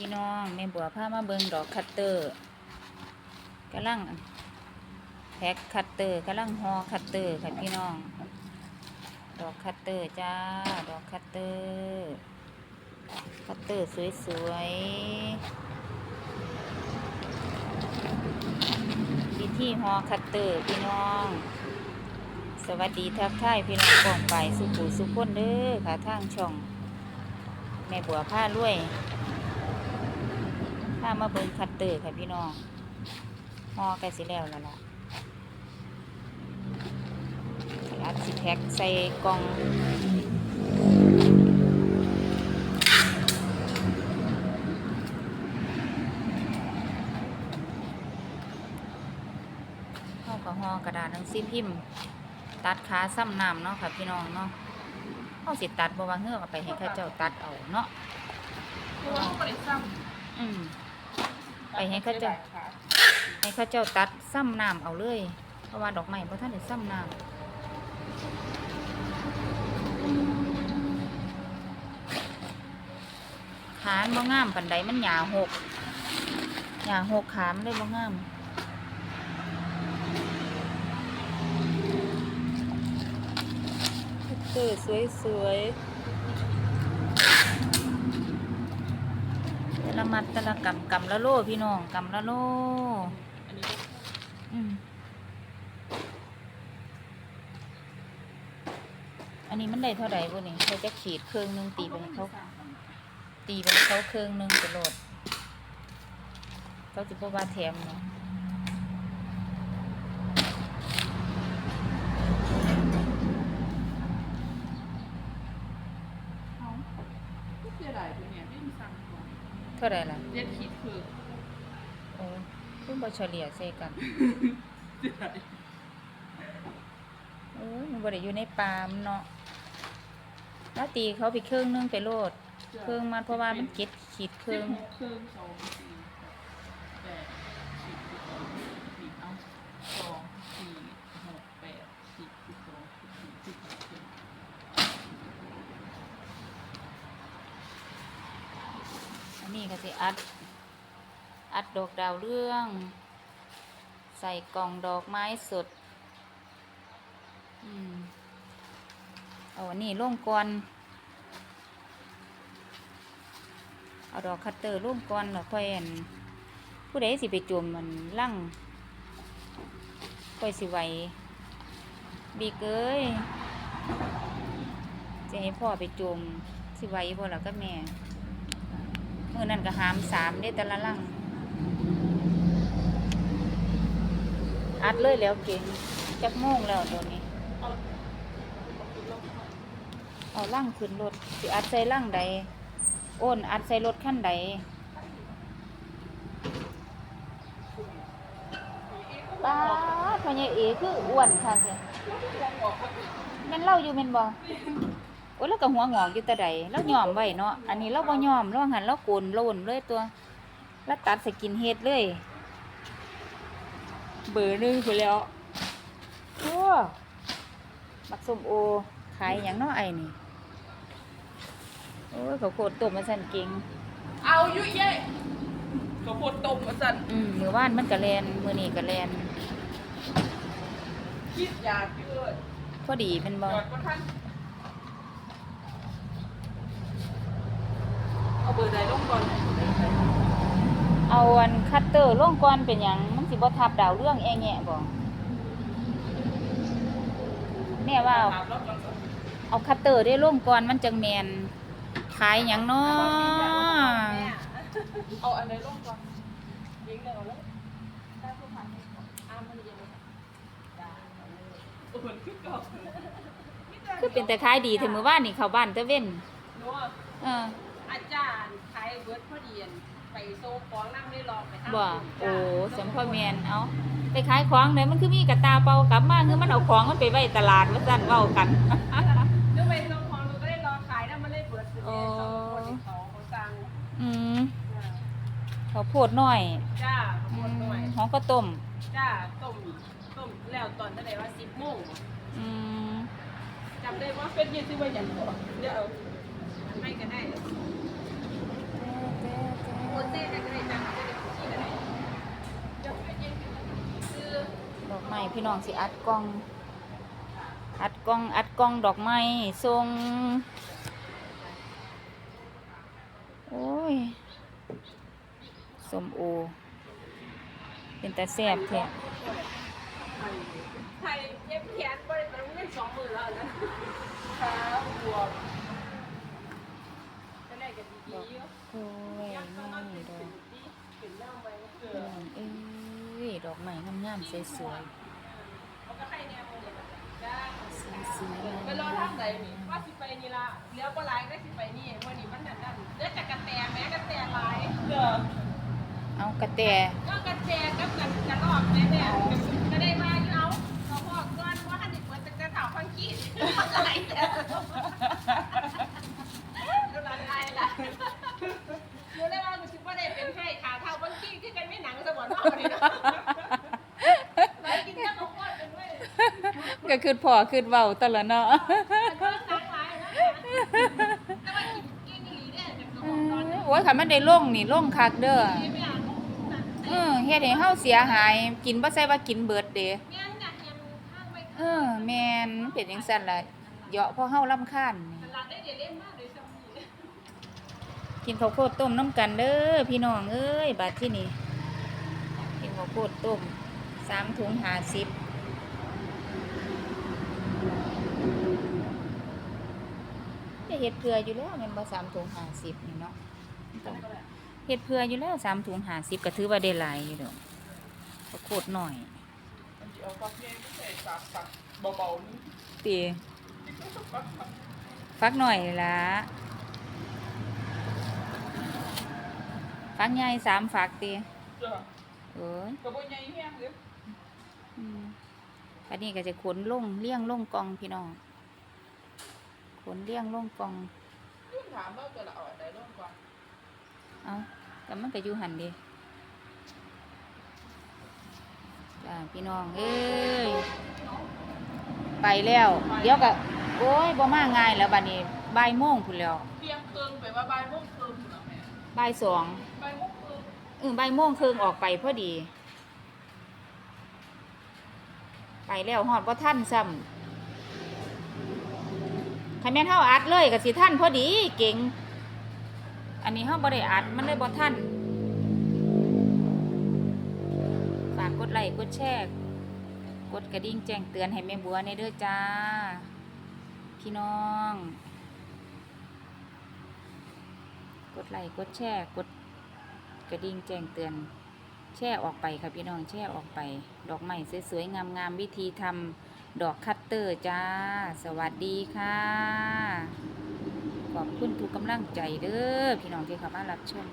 พี่น้องแม่บัวพามาเบิงดอกคัตเตอร์กำลังแพ็คคัตเตอร์กำลังห่อคัตเตอร์ค่ะพี่น้อง ดอกคัตเตอร์จ้า ดอกคัตเตอร์คัตเตอร์สวยๆวิธีห่อคัตเตอร์พี่น้อง สวัสดีทักทายพี่น้องกองไปสุขุสุขคนเด้อค่ะทางช่องแม่บัวผ้ารวย มาเบิ่งคัตเตอร์ค่ะพี่น้องห่อใกล้สิแล้วแล้วล่ะอัดสิแพ็คใส่กล่องห่อกับห่อกระดาษหนังสือพิมพ์ตัดขาซ้ำน้ำเนาะค่ะพี่น้องเนาะเอาสิตัดบ่ว่าเฮือกเอาไปให้เข้าเจ้าตัดเอาเนาะตัวเขาก็ได้ซ้อืมำไป ให้เขาเจ้าให้เขาเจ้าตัดซ้ำน้ำเอาเลย เพราะว่าดอกไม้เพราะท่านได้ซ้ำน้ำขานบ่งามปันใดมันหยาหกหยาหกขามเลยบ่งามเตอสวยสวยๆแต่ ละมัดแต่ละกำกำละโลพี่น้องกำละโลอันนี้อืมอันนี้มันได้เท่าไหร่บุนี่เขาจะขีดเครื่องหนึงตีไปเขาตีไปเขาเครื่องหนึงจะโหลดเขาจะพบว่าแถมเนาะ เขาเสียดายตัวเนี่ยไม่มีสั่งก่อน เท่าไหร่ล่ะเรียกขีดคือโอ้เพิ่งบเฉลี่ยใส่กันเสียดายเออมันบ่ได้อยู่ในปลามนเนาะแล้วตีเขาไปเครื่องหนึงไปโหลดเครื่องมันเพราะว่ามันเก็บขีดเคเครื่รื่อองงเครื่องสองสี่แปดสิบสิบสองสิบเอาสองสี่หกแปดสิบสิบสองสิบสี่สิบห้าสิบหก อั นี้ก็สิอัด อัดดอกดาวเรื่อง ใส่กล่องดอกไม้สด อืมเอาอันนี้ลงก่อน เอาดอกคัตเตอร์ลงก่อนแล้วค่อยอนผู้ใดสิไปจุ่มมันลั่งค่อยสิไหวบีเกยจะให้พ่อไปจุ่มสิไหวบ่ล่ะก็แม่ มื่อนั้นก็หามสามได้แต่ละลังอัดเลยแล้วเก่งจักโมงแล้วตัวนี้ เอาล่างขึ้นรถสิอัดใส่ลังใดโอนอัดใส่รถขั้นใดป้าดพ่อใหญ่เอคืออ้วนค่ะเสียแม่นเล่าอยู่แม่นบ่ โอ้ยแล้วก็หัวงอกอยู่แต่ใดแล้วยอมไว้เนาะอันนี้เราบ่ยอมเราหันเราโกนโลนเลยตัวแล้วตัดสกินเฮ็ดเลย เบอร์หนึงไปแล้วโอ้มักส้มโอขายอย่างเน้อไอ้นี่โอ้ยเขาโคตรต้มมาสั่นเก่งเอาอยู่เย่ข้าวโพดต้มมาสั่นอืมมือว่านมันกะแลนมือนี่กะแลนคิดอยากเกิดพอดีเป็นบ่จอดก็ทัน เอาเบอร์ใดลงก่อนเอาอันคัตเตอร์ลงก่อนเป็นหยังมันสิบ่ทับดาวเรื่องแอแงะบ่แม่ว่าเอาถามรถก่อนก่อนเอาคัตเตอร์ได้ลงก่อนมันจังแมนขายหยังเนาะเอาอันใดลงก่อนยิงเลยเอาเลยได้ผู้พันอ้ามมันยังไม่ได้โอ้โหคือเก่าคือเป็นแต่ขายดีถึงมื้อวานนี่เข้าบ้านตะเว้นนัวเออ อาจารย์ขายเบิร์ดพอดีอันไปโซ่ของนั่งได้ลองไปทำบ่บุญโอ้จ้ะสมพ่อแม่นเอาไปขายของเด้มันคือมีกระตาเป่ากลับมาคือมันเอาของมันไปไว้ตลาดว่าซั่นเว้ากันนึกไปโซ่ของหนูก็ได้รอขายแล้วมันเลยเบิร์ดเลยโอ้สองคนที่เขาเขาสั่งอืมเขาวโพดน้อย จ้าอืขอบมคุณหน่อยหอมก็ต้ม จ้าต้มต้มแล้วตอนเท่าไหร่ว่าสิบโมงอืมจำได้ว่าเป็นยี่สิบวันอย่างก่อนเดี๋ยวเอาอัน ดอกไม้พี่น้องสิอัดกล้อง อัดกล้อง อัดกล้องดอกไม้ทรง โอ้ยสมโอ เป็นตาแซ่บแท้ไทยเย็บแขนบริษัทไม่สองมือแล้วนะ อกไม้งามๆสวยมันก็ให้แนวเลยจ้าๆสีๆไปรอทางไหนนี่ว่าสิไปนี่ละเลี้ยวก็ไลน์ก็สิไปนี่วันนี้มันนั่นนั่นเลือดจากกระแตแม้กระแตลายเสือเอากระแตก็กระแตกับกันกันออกแม่แม่ก็ได้มาอยู่เอาเขาบอกก่อนว่าหันอีกคนจะถามฟังกี้อะไรแต่ก็ละลายละเดี๋ยวได้ว่ากูคิดว่าได้เป็นให้ขาเท้าฟังกี้ที่กันไม่หนังสมองนอกนี่เนาะไรกินแค่ของก้อนเป็นเว้ย ก็คือ พ่อคือเว้าตลอดเนาะแต่ก็หนังหลายนะแต่ว่ากินกินอีหลีเนี่ยแต่ของก้อนเนี่ยโอ้ยคันมันได้ลงนี่ลงคักเด้อไม่อยากลงนั่นเออเฮ็ดให้เฮาเสียหาย กินบ่ใช่ว่ากินเบิดเด้แม่นอยากยังข้างไปเออแม่นมันเป็นจังซั่นล่ะเหยาะเพราะเฮารำคาญนี่ตลาดได้เดี๋ยวเล่นมากเลยซ้ำนี่กินข้าวโพดต้มน้ำกันเด้อพี่น้องเอ้ยบัดที่นี่กินข้าวโพดต้มสามถุงห้าสิบ จะเฮ็ดเพื่ออยู่แล้วแม่นบ่สามถุงห้าสิบนี่เนาะเฮ็ดเพื่ออยู่แล้วสามถุงห้าสิบก็ถือว่าได้หลายอยู่ดอกข้าวโพดหน่อยมันจะเอาฟักแยกไม่ใส่ปากปักเบาๆนี่ตีฟักหน่อยละฟักใหญ่สามฟักตีเสือเอ้ยกระบอกใหญ่แห้งเลยอืมอันนี้ก็จะขนลงเลี้ยงลงกองพี่น้อง ขนเลี้ยงลงกองยื่นถามว่าจะละออะไรร่วมก่อนเอาแต่มันก็อยู่หันเดีจ้าพี่น้อง เอ้ย ไปแล้ว เดี๋ยวก็โอ้ยบ่มาง่ายแล้วบัดนี้บ่ายโมงพุ่นแล้วเที่ยงคืนไปว่าใบายโมงคืนเหรอแม่บ่ายสองบ่ายโมงคืนเออบ่ายโมงครึ่งออกไปพอดี ไปแล้วฮอดบ่ทันซ้ำ คันแม่นเฮาอัดเลยก็สิทันพอดีเก่ง อันนี้เฮาบ่ได้อัดมันเลยบ่ทันฝากกดไลค์กดแชร์กดกระดิ่งแจ้งเตือนให้แม่บัวในเด้อจ้า พี่น้อง กดไลค์กดแชร์กดกระดิ่งแจ้งเตือน แช่ออกไปค่ะพี่น้องแช่ออกไป ดอกไม้สวยๆงามๆวิธีทำ ดอกคัตเตอร์จ้า สวัสดีค่ะ ขอบคุณทุกกำลังใจเด้อพี่น้องที่เข้ามารับชม